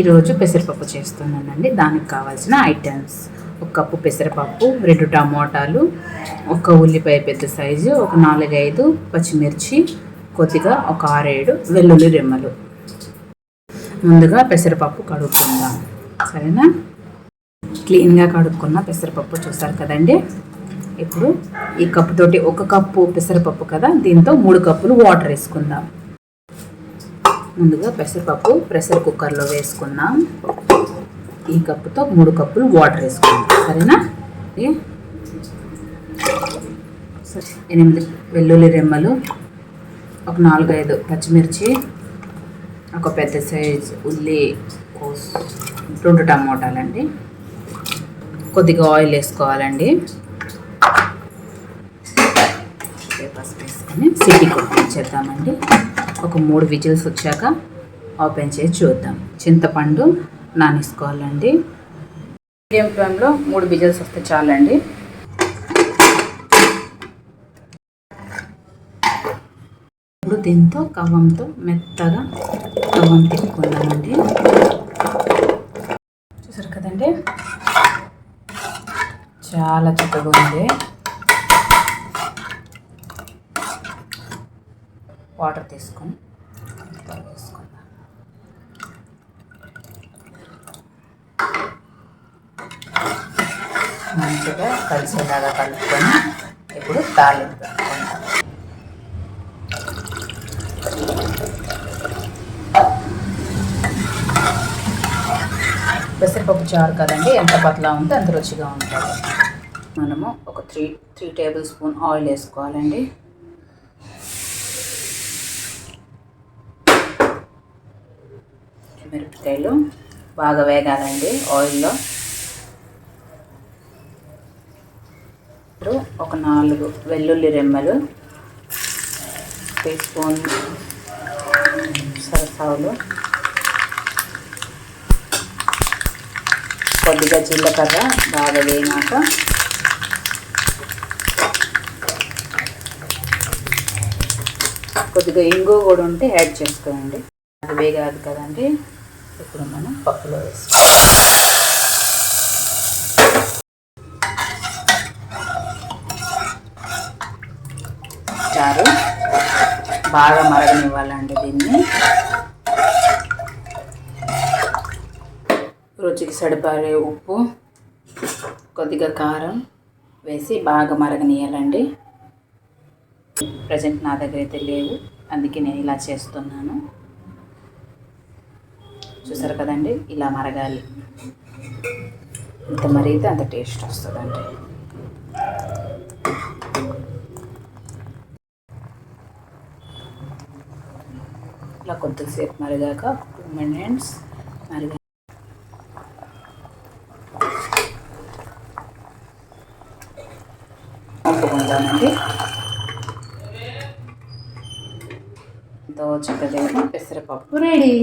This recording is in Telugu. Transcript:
ఈరోజు పెసరపప్పు చేస్తున్నానండి. దానికి కావాల్సిన ఐటమ్స్. ఒక కప్పు పెసరపప్పు రెండు టమోటాలు ఒక ఉల్లిపాయ పెద్ద సైజు ఒక నాలుగైదు పచ్చిమిర్చి కొద్దిగా ఒక ఆరేడు వెల్లుల్లి రెమ్మలు. ముందుగా పెసరపప్పు కడుక్కుందాం. సరేనా? క్లీన్గా కడుక్కున్న పెసరపప్పు చూస్తారు కదండి? ఇప్పుడు ఈ కప్పుతోటి ఒక కప్పు పెసరపప్పు కదా దీంతో మూడు కప్పులు వాటర్ వేసుకుందాం. ముందుగా పెసరపప్పు ప్రెషర్ కుక్కర్లో వేసుకుందాం. ఈ కప్పుతో మూడు కప్పులు వాటర్ వేసుకుందాం సరేనా? ఎనిమిది వెల్లుల్లి రెమ్మలు ఒక నాలుగైదు పచ్చిమిర్చి ఒక పెద్ద సైజ్ ఉల్లి కోస్ రెండు టమోటాలండి. కొద్దిగా ఆయిల్ వేసుకోవాలండి. పసుపు వేసుకొని సిటీ కొట్టించేద్దామండి. ఒక మూడు విజిల్స్ వచ్చాక ఓపెన్ చేసి చూద్దాం. చింతపండు నానేసుకోవాలండి. మీడియం ఫ్లేమ్లో మూడు విజిల్స్ వస్తే చాలండి. ఇప్పుడు దీంతో కవ్వంతో మెత్తగా కవ్వం తిప్పుకుందామండి. చూసారు కదండి? చాలా చక్కగా ఉంది. వాటర్ తీసుకొని వేసుకుందాం. మంచిగా కలిసేలాగా కలుపుకొని ఇప్పుడు తాలింపు పెట్టుకుందాం. పెసరపప్పు చారు కదండి ఎంత పతలా ఉంటే అంత రుచిగా ఉంటుంది. మనము ఒక three three tablespoon oil వేసుకోవాలండి. మిరపకాయలు బాగా వేగాలండి ఆయిల్లో ఇప్పుడు ఒక నాలుగు వెల్లుల్లి రెమ్మలు టీ స్పూన్ సరసావులు కొద్దిగా జీలకర్ర బాగా వేయినాక కొద్దిగా ఇంగు కూడా ఉంటే యాడ్ చేసుకోండి అది వేగాదు కదండి. ఇప్పుడు మనం పప్పులో వేసుకోవాలి చారు బాగా మరగనివ్వాలండి దీన్ని. రుచికి సరిపడే ఉప్పు కొద్దిగా కారం వేసి బాగా మరగనియాలండి ప్రజెంట్ నా దగ్గర అయితే లేవు అందుకే నేను ఇలా చేస్తున్నాను. చూసారు కదండి? ఇలా మరగాలి. ఇంత మరిగితే అంత టేస్ట్ వస్తుందండి. ఇలా కొద్దిసేపు మరిగాక టూ మినిట్స్ మరిగా వంపుకుందామండి ఎంతో పెసరపప్పు రెడీ.